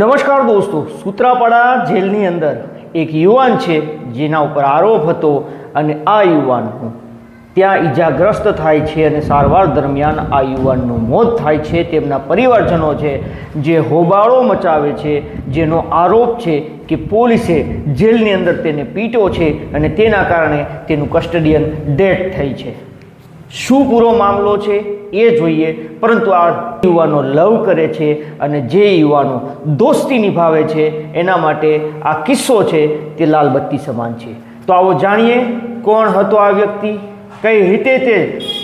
નમસ્કાર દોસ્તો, સૂત્રાપાડા જેલની અંદર એક યુવાન છે જેના ઉપર આરોપ હતો અને આ યુવાનનું ત્યાં ઈજાગ્રસ્ત થાય છે અને સારવાર દરમિયાન આ યુવાનનું મોત થાય છે. તેમના પરિવારજનો છે જે હોબાળો મચાવે છે, જેનો આરોપ છે કે પોલીસે જેલની અંદર તેને પીટો છે અને તેના કારણે તેનું કસ્ટડિયન ડેથ થઈ છે. શું પૂરો મામલો છે એ જોઈએ, પરંતુ આ યુવાનો લવ કરે છે અને જે યુવાનો દોસ્તી નિભાવે છે, એના માટે આ કિસ્સો છે તે લાલબત્તી સમાન છે. તો આવો જાણીએ કોણ હતો આ વ્યક્તિ, કઈ રીતે તે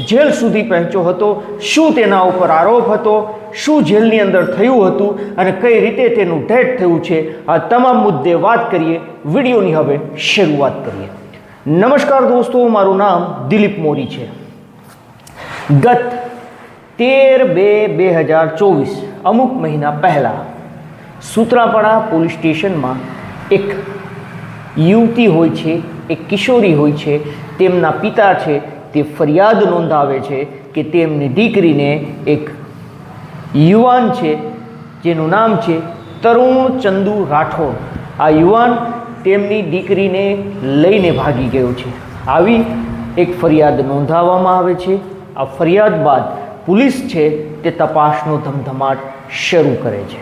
જેલ સુધી પહોંચ્યો હતો, શું તેના ઉપર આરોપ હતો, શું જેલની અંદર થયું હતું અને કઈ રીતે તેનું ડેટ થયું છે, આ તમામ મુદ્દે વાત કરીએ, વિડીયોની હવે શરૂઆત કરીએ. નમસ્કાર દોસ્તો, મારું નામ દિલીપ મોરી છે. ગત તેર બે બે હજાર ચોવીસ અમુક મહિના પહેલાં સૂત્રાપાડા પોલીસ સ્ટેશનમાં એક યુવતી હોય છે, એક કિશોરી હોય છે, તેમના પિતા છે, તે ફરિયાદ નોંધાવે છે કે તેમની દીકરીને એક યુવાન છે, જેનું નામ છે તરુણ ચંદુ રાઠોડ. આ યુવાન તેમની દીકરીને લઈને ભાગી ગયો છે. આવી એક ફરિયાદ નોંધાવવામાં આવે છે. આ ફરિયાદ બાદ પોલીસ છે તે તપાસનો ધમધમાટ શરૂ કરે છે.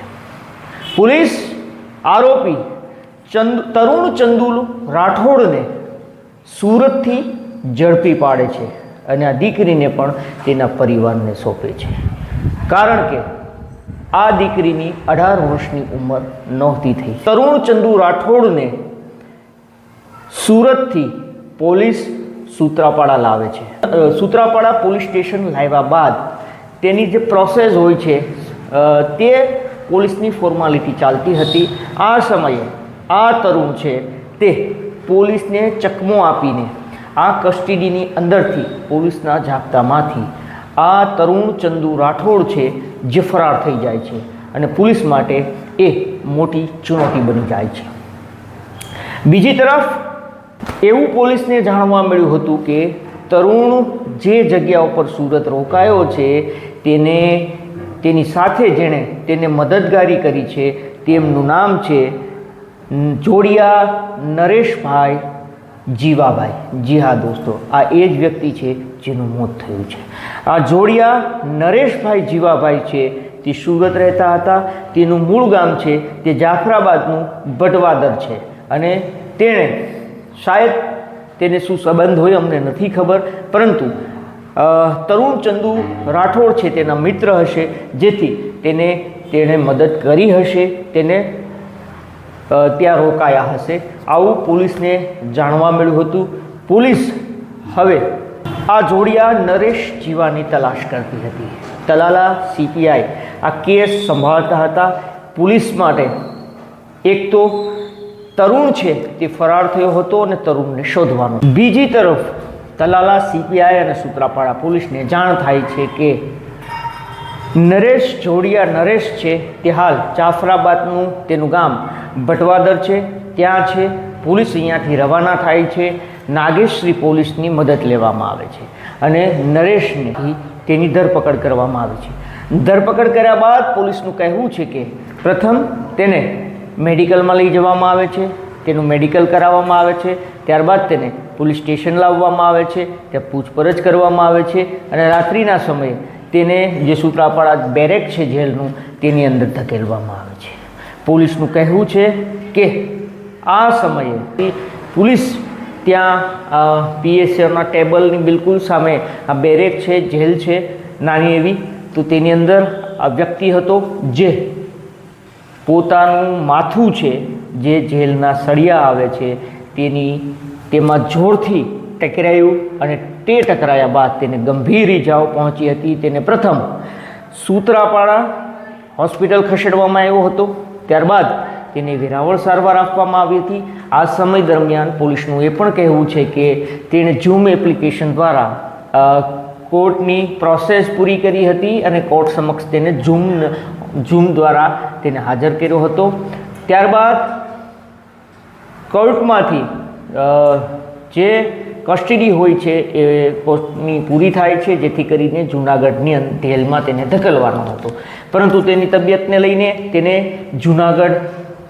પોલીસ આરોપી ચંદ, તરુણ ચંદુલ રાઠોડને સુરતથી ઝડપી પાડે છે અને આ દીકરીને પણ તેના પરિવારને સોંપે છે. કારણ કે આ દીકરીની અઢાર વર્ષની ઉંમર નહોતી થઈ. તરુણ ચંદુ રાઠોડને સુરતથી પોલીસ સૂત્રાપાડા લાવે છે. સૂત્રાપાડા પોલીસ સ્ટેશન લાવ્યા બાદ તેની જે પ્રોસેસ હોય છે તે પોલીસની ફોર્માલિટી ચાલતી હતી. આ સમયે આ તરુણ છે તે પોલીસને ચકમો આપીને આ કસ્ટડીની અંદરથી પોલીસના જાપ્તામાંથી આ તરુણ ચંદુ રાઠોડ છે જે ફરાર થઈ જાય છે અને પોલીસ માટે એ મોટી ચુનૌતી બની જાય છે. બીજી તરફ એવું પોલીસને જાણવા મળ્યું હતું કે તરુણ જે જગ્યા ઉપર સુરત રોકાયો છે તેને, તેની સાથે જેણે તેને મદદગારી કરી છે, તેમનું નામ છે જોડિયા નરેશભાઈ જીવાભાઈ. જી હા દોસ્તો, આ એ જ વ્યક્તિ છે જેનું મોત થયું છે. આ જોડિયા નરેશભાઈ જીવાભાઈ છે, તે સુરત રહેતા હતા. તેનું મૂળ ગામ છે, તે જાફરાબાદનું ભટવાદર છે. અને તેણે, શાયદ તેને શું સંબંધ હોય અમને નથી ખબર, પરંતુ તરુણ ચંદુ રાઠોડ છે તેના મિત્ર હશે, જેથી તેને તેણે મદદ કરી હશે, તેને ત્યાં રોકાયા હશે. આવું પોલીસને જાણવા મળ્યું હતું. પોલીસ હવે આ જોડિયા નરેશ જીવાની તલાશ કરતી હતી. તલાલા સીપીઆઈ આ કેસ સંભાળતા હતા. પોલીસ માટે એક તો તરુણ છે તે ફરાર થયો હતો અને તરુણને શોધવાનો. બીજી તરફ તલાલા સીપીઆઈ અને સૂત્રાપાડા પોલીસને જાણ થાય છે કે નરેશ જોડિયા નરેશ છે. તે હાલ જાફરાબાદનું તેનું ગામ ભટવાદર છે. ત્યાં છે. પોલીસ અહીંયાથી રવાના થાય છે. નાગેશ્રી પોલીસની મદદ લેવામાં આવે છે અને નરેશને તેની ધરપકડ કરવામાં આવે છે. ધરપકડ કર્યા બાદ પોલીસનું કહેવું છે કે પ્રથમ તેને મેડિકલમાં લઈ જવામાં આવે છે. તેનું મેડિકલ કરાવવામાં આવે છે. ત્યારબાદ તેને પોલીસ સ્ટેશન લાવવામાં આવે છે, ત્યાં પૂછપરછ કરવામાં આવે છે અને રાત્રિના સમયે તેને જે સૂત્રાપાડા બેરેક છે જેલનું તેની અંદર ધકેલવામાં આવે છે. પોલીસનું કહેવું છે કે આ સમયે પોલીસ ત્યાં પીએસએના ટેબલની બિલકુલ સામે આ બેરેક છે, જેલ છે, નાની એવી, તો તેની અંદર આ વ્યક્તિ હતો જે પોતાનું માથું છે જે જેલના સળિયા આવે છે, તેની તેમાં જોરથી ટકરાયું અને તે ટકરાયા બાદ તેને ગંભીર ઇજાઓ પહોંચી હતી. તેને પ્રથમ સૂત્રાપાડા હોસ્પિટલ ખસેડવામાં આવ્યો હતો. ત્યારબાદ તેને વેરાવળ સારવાર આપવામાં આવી હતી. આ સમય દરમિયાન પોલીસનું એ પણ કહેવું છે કે તેણે ઝૂમ એપ્લિકેશન દ્વારા કોર્ટની પ્રોસેસ પૂરી કરી હતી અને કોર્ટ સમક્ષ તેને ઝૂમ ઝૂમ દ્વારા તેને હાજર કર્યો હતો. ત્યારબાદ કોર્ટમાંથી જે કસ્ટડી હોય છે એ કોર્ટની પૂરી થાય છે, જેથી કરીને જૂનાગઢની જેલમાં તેને ધકેલવાનો હતો. પરંતુ તેની તબિયતને લઈને તેને જૂનાગઢ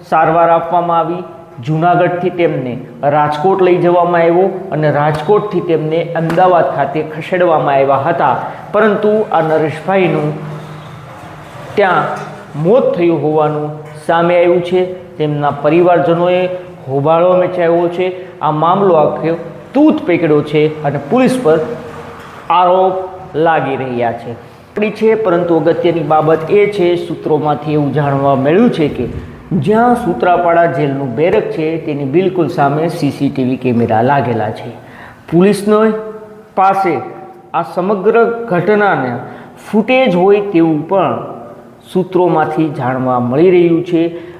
સારવાર આપવામાં આવી. જૂનાગઢથી તેમને રાજકોટ લઈ જવામાં આવ્યો અને રાજકોટથી તેમને અમદાવાદ ખાતે ખસેડવામાં આવ્યા હતા. પરંતુ આ નરેશભાઈનું ત્યાં મોત થયું હોવાનું સામે આવ્યું છે. તેમના પરિવારજનોએ હોબાળો મચાવ્યો છે. આ મામલો આખો તૂત પકડ્યો છે અને પોલીસ પર આરોપ લાગી રહ્યા છે. પકડી છે, પરંતુ અગત્યની બાબત એ છે, સૂત્રોમાંથી એવું જાણવા મળ્યું છે કે જ્યાં સૂત્રાપાડા જેલનું બેરક છે, તેની બિલકુલ સામે સીસીટીવી કેમેરા લાગેલા છે. પોલીસનો પાસે આ સમગ્ર ઘટનાને ફૂટેજ હોય તેવું પણ સૂત્રોમાંથી જાણવા મળી રહ્યું છે.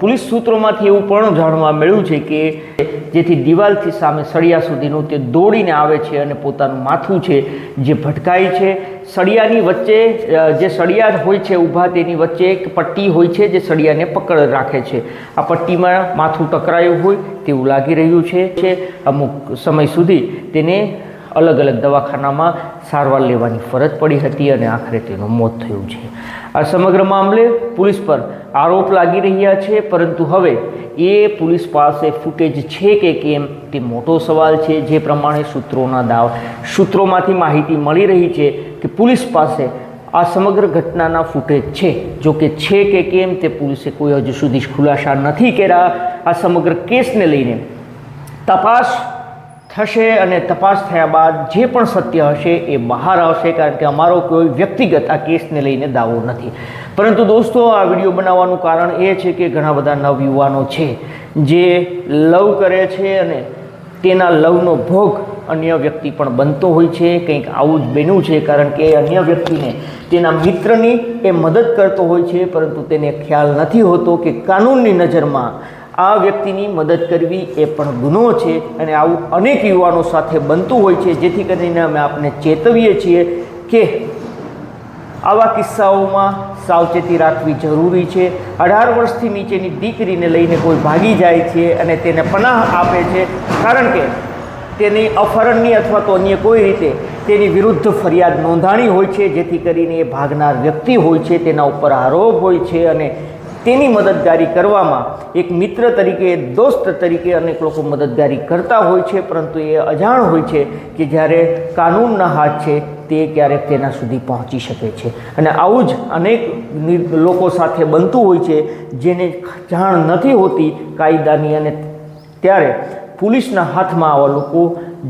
પોલીસ સૂત્રોમાંથી એવું પણ જાણવા મળ્યું છે કે જેથી દિવાલથી સામે સળિયા સુધીનું તે દોડીને આવે છે અને પોતાનું માથું છે જે ભટકાય છે. સળિયાની વચ્ચે જે સળિયા હોય છે ઊભા તેની વચ્ચે એક પટ્ટી હોય છે જે સળિયાને પકડ રાખે છે. આ પટ્ટીમાં માથું ટકરાયું હોય તેવું લાગી રહ્યું છે. અમુક સમય સુધી તેને અલગ અલગ દવાખાનામાં સારવાર લેવાની ફરજ પડી હતી અને આખરે તેનું મોત થયું છે. આ સમગ્ર મામલે પોલીસ પર આરોપ લાગી રહ્યા છે, પરંતુ હવે એ પોલીસ પાસે ફૂટેજ છે કે કેમ તે મોટો સવાલ છે. જે પ્રમાણે સૂત્રોના દાવ, સૂત્રોમાંથી માહિતી મળી રહી છે કે પોલીસ પાસે આ સમગ્ર ઘટનાના ફૂટેજ છે. જો કે છે કે કેમ તે પોલીસે કોઈ હજુ સુધી ખુલાસા નથી કર્યા. આ સમગ્ર કેસને લઈને તપાસ થશે અને તપાસ થયા બાદ જે પણ સત્ય હશે એ બહાર આવશે, કારણ કે અમારો કોઈ વ્યક્તિગત આ કેસને લઈને દાવો નથી. પરંતુ દોસ્તો, આ વીડિયો બનાવવાનું કારણ એ છે કે ઘણા બધા નવયુવાનો છે, જે લવ કરે છે અને તેના લવનો ભોગ અન્ય વ્યક્તિ પણ બનતો હોય છે. કંઈક આવું જ બન્યું છે, કારણ કે અન્ય વ્યક્તિને તેના મિત્રની એ મદદ કરતો હોય છે, પરંતુ તેને ખ્યાલ નથી હોતો કે કાનૂનની નજરમાં આ વ્યક્તિની મદદ કરવી એ પણ ગુનો છે અને આવું અનેક યુવાનો સાથે બનતું હોય છે, જેથી કરીને અમે આપને ચેતવીએ છીએ કે આવા કિસ્સાઓમાં સાવચેતી રાખવી જરૂરી છે. અઢાર વર્ષથી નીચેની દીકરીને લઈને કોઈ ભાગી જાય છે અને તેને પનાહ આપે છે, કારણ કે તેની અપહરણની અથવા તો અન્ય કોઈ રીતે તેની વિરુદ્ધ ફરિયાદ નોંધાણી હોય છે, જેથી કરીને એ ભાગનાર વ્યક્તિ હોય છે, તેના ઉપર આરોપ હોય છે અને તેની મદદગારી કરવામાં એક મિત્ર તરીકે, દોસ્ત તરીકે અનેક લોકો મદદગારી કરતા હોય છે, પરંતુ એ અજાણ હોય છે કે જ્યારે કાનૂનના હાથ છે, તે ક્યારેક તેના સુધી પહોંચી શકે છે. અને આવું જ અનેક લોકો સાથે બનતું હોય છે, જેને જાણ નથી હોતી કાયદાની અને ત્યારે પોલીસના હાથમાં આવા લોકો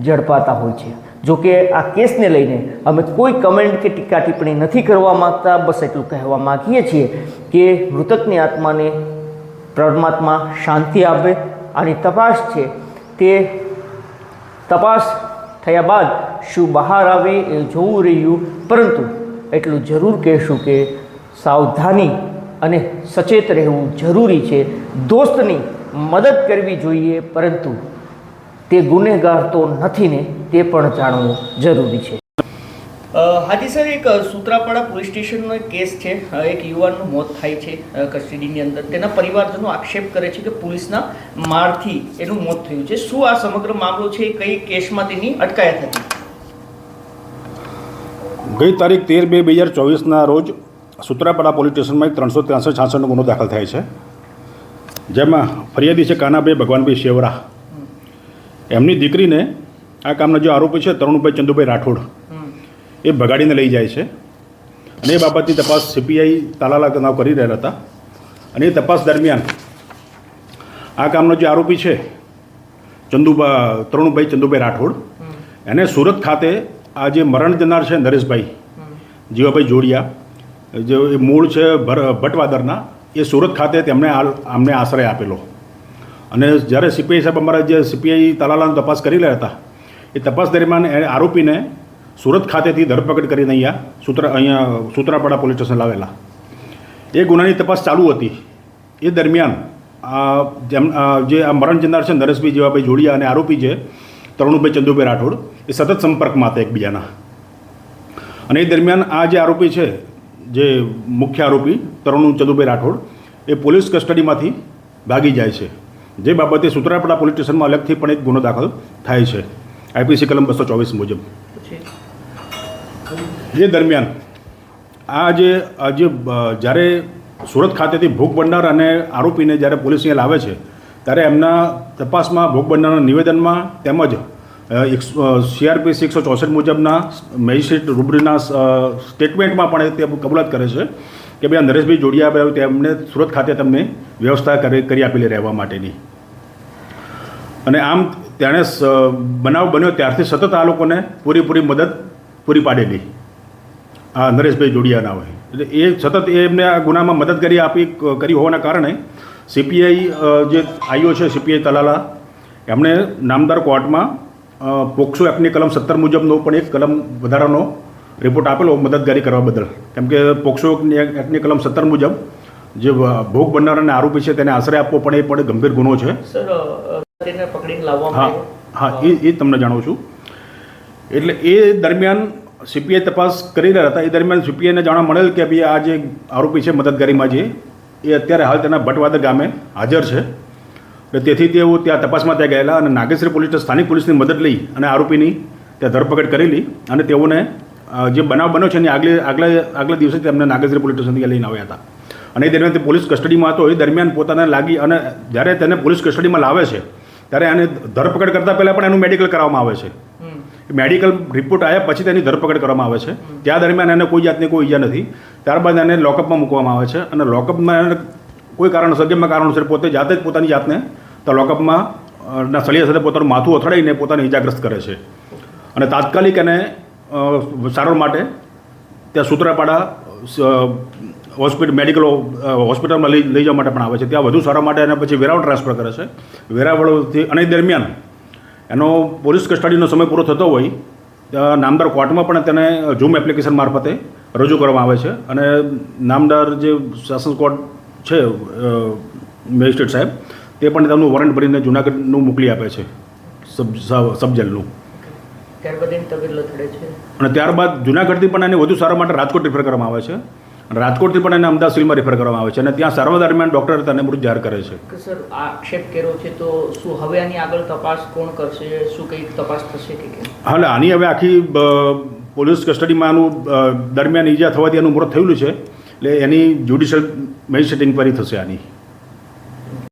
ઝડપાતા હોય છે. જો કે આ કેસને લઈને અમે કોઈ કમેન્ટ કે ટીકા ટિપ્પણી નથી કરવા માગતા, બસ એટલું કહેવા માગીએ છીએ કે મૃતકની આત્માને પરમાત્મા શાંતિ આપે આની તપાસ છે. તે તપાસ થયા બાદ શું બહાર આવે એ જોવું રહ્યું, પરંતુ એટલું જરૂર કહેશું કે સાવધાની અને સચેત રહેવું જરૂરી છે. દોસ્તની મદદ કરવી જોઈએ, પરંતુ તે ગુનેગાર તો નથી ને. તે પણ જાણવું જરૂરી છે. હાજી સર એક સુત્રાપાડા પોલીસ સ્ટેશનનો એક કેસ છે. એક યુવાનનું મોત થાય છે કસ્ટડીની અંદર. તેના પરિવારજનો આક્ષેપ કરે છે કે પોલીસના મારથી એનું મોત થયું છે. શું આ સમગ્ર મામલો છે? કઈ કેસમાં તેની અટકાયત હતી? ગઈ તારીખ તેર બે બે હજાર ચોવીસના રોજ સુત્રાપાડા પોલીસ સ્ટેશનમાં એક ત્રણસો ત્રાસઠ છાસઠનો ગુનો દાખલ થાય છે. જેમાં ફરિયાદી છે કાનાભાઈ ભગવાનભાઈ શેવરા. એમની દીકરીને આ કામના જે આરોપી છે તરુણભાઈ ચંદુભાઈ રાઠોડ. એ ભગાડીને લઈ જાય છે. અને એ બાબતની તપાસ સીપીઆઈ તાલાલા તનાવ કરી રહ્યા હતા. અને એ તપાસ દરમિયાન આ કામનો જે આરોપી છે ચંદુભા તરુણભાઈ ચંદુભાઈ રાઠોડ એને સુરત ખાતે આ જે મરણ જનાર છે નરેશભાઈ જીવાભાઈ જોડિયા જે મૂળ છે ભર ભટવાદરના એ સુરત ખાતે તેમણે આમને આશ્રય આપેલો. અને જ્યારે સીપીઆઈ સાહેબ અમારા જે સીપીઆઈ તાલાલાનો તપાસ કરી રહ્યા હતા એ તપાસ દરમિયાન એ આરોપીને સુરત ખાતેથી ધરપકડ કરીને અહીંયા સૂત્ર અહીંયા સૂત્રાપાડા પોલીસ સ્ટેશન લાવેલા. એ ગુનાની તપાસ ચાલુ હતી. એ દરમિયાન જેમ જે આ મરણ જનાર છે નરેશભાઈ જેવાભાઈ જોડિયા અને આરોપી છે, તરુણભાઈ ચંદુભાઈ રાઠોડ, એ સતત સંપર્કમાં હતા એકબીજાના. અને એ દરમિયાન આ જે આરોપી છે, જે મુખ્ય આરોપી તરુણ ચંદુભાઈ રાઠોડ, એ પોલીસ કસ્ટડીમાંથી ભાગી જાય છે. જે બાબતે સુત્રાપાડા પોલીસ સ્ટેશનમાં અલગથી પણ એક ગુનો દાખલ થાય છે. આઈપીસી કલમ બસો ચોવીસ મુજબ. જે એ દરમિયાન આ જે આજે જ્યારે સુરત ખાતેથી ભોગ બનનાર અને આરોપીને જ્યારે પોલીસ અહીંયા લાવે છે ત્યારે એમના તપાસમાં ભોગ બનનારના નિવેદનમાં તેમજ સીઆરપીસી એકસો ચોસઠ મુજબના મેજિસ્ટ્રેટ રૂબરીના સ્ટેટમેન્ટમાં પણ તે કબૂલાત કરે છે કે ભાઈ આ નરેશભાઈ જોડિયા તેમને સુરત ખાતે તમને વ્યવસ્થા કરી આપેલી રહેવા માટેની. અને આમ તેણે બનાવ બન્યો ત્યારથી સતત આ લોકોને પૂરેપૂરી મદદ પૂરી પાડેલી. આ નરેશભાઈ જોડિયાના હોય. એટલે એ સતત એ એમને આ ગુનામાં મદદ કરી આપી કરી હોવાના કારણે સીપીઆઈ જે આઈઓ છે, સીપીઆઈ તલાલા, એમણે નામદાર કોર્ટમાં પોક્સો એક્ટની કલમ સત્તર મુજબનો પણ એક કલમ વધારાનો રિપોર્ટ આપેલો મદદગારી કરવા બદલ. કેમ કે પોક્સો એક્ટની કલમ સત્તર મુજબ જે ભોગ બનનાર અને આરોપી છે, તેને આશ્રય આપવો પણ એ પણ ગંભીર ગુનો છે. સર પકડીને લાવવામાં હા આવ્યો હા એ એ તમને જાણું છું. એટલે એ દરમિયાન સીપીઆઈ તપાસ કરી રહ્યા હતા. એ દરમિયાન સીપીઆઈને જાણવા મળેલ કે ભાઈ આ જે આરોપી છે મદદગારીમાં જે એ અત્યારે હાલ તેના ભટવાદર ગામે હાજર છે. એટલે તેથી તેઓ ત્યાં તપાસમાં ત્યાં ગયેલા અને નાગેશ્વરી પોલીસ સ્થાનિક પોલીસની મદદ લઈ અને આરોપીની ત્યાં ધરપકડ કરેલી અને તેઓને જે બનાવ બન્યો છે એની આગલે આગલા આગલા દિવસે તેમને નાગેશ્વરી પોલીસ સ્ટેશનથી લઈને આવ્યા હતા. અને એ દરમિયાન તે પોલીસ કસ્ટડીમાં હતો. એ દરમિયાન પોતાને લાગી અને જ્યારે તેને પોલીસ કસ્ટડીમાં લાવે છે ત્યારે આને ધરપકડ કરતાં પહેલાં પણ એનું મેડિકલ કરાવવામાં આવે છે. મેડિકલ રિપોર્ટ આવ્યા પછી તેની ધરપકડ કરવામાં આવે છે. ત્યાં દરમિયાન એને કોઈ જાતની કોઈ ઈજા નથી. ત્યારબાદ એને લોકઅપમાં મૂકવામાં આવે છે અને લોકઅપમાં એને કોઈ કારણસર જેમાં કારણોસર પોતે જાતે જ પોતાની જાતને તો લોકઅપમાં ના સળિયા સાથે પોતાનું માથું અથડાઈને પોતાને ઈજાગ્રસ્ત કરે છે. અને તાત્કાલિક એને સારવાર માટે ત્યાં સૂત્રાપાડા હોસ્પિટલ મેડિકલ હોસ્પિટલમાં લઈ લઈ જવા માટે પણ આવે છે. ત્યાં વધુ સારા માટે એને પછી વેરાવળ ટ્રાન્સફર કરે છે. વેરાવળથી અને દરમિયાન એનો પોલીસ કસ્ટડીનો સમય પૂરો થતો હોય ત્યાં નામદાર કોર્ટમાં પણ તેને ઝૂમ એપ્લિકેશન મારફતે રજૂ કરવામાં આવે છે. અને નામદાર જે શાસન કોર્ટ છે મેજિસ્ટ્રેટ સાહેબ તે પણ તેમનું વોરંટ ભરીને જુનાગઢનું મોકલી આપે છે. સબ સબ- સબ જેલનું ત્યારબાદ એની તબિયત લથડે છે? અને ત્યારબાદ જુનાગઢથી પણ એને વધુ સારા માટે રાજકોટ રિફર કરવામાં આવે છે. અને રાજકોટથી પણ એને અમદાવાદ સિવિલમાં રેફર કરવામાં આવે છે. અને ત્યાં સારવાર દરમિયાન ડૉક્ટર તેને મૃત જાહેર કરે છે. સર આક્ષેપ કર્યો છે તો શું હવે આની આગળ તપાસ કોણ કરશે? શું કંઈક તપાસ થશે કે હા આની હવે આખી પોલીસ કસ્ટડીમાં આનું દરમિયાન ઈજા થવાથી એનું મૃત થયેલું છે. એટલે એની જ્યુડિશિયલ મેજિસ્ટ્રેટ ઇન્કવાયરી થશે આની.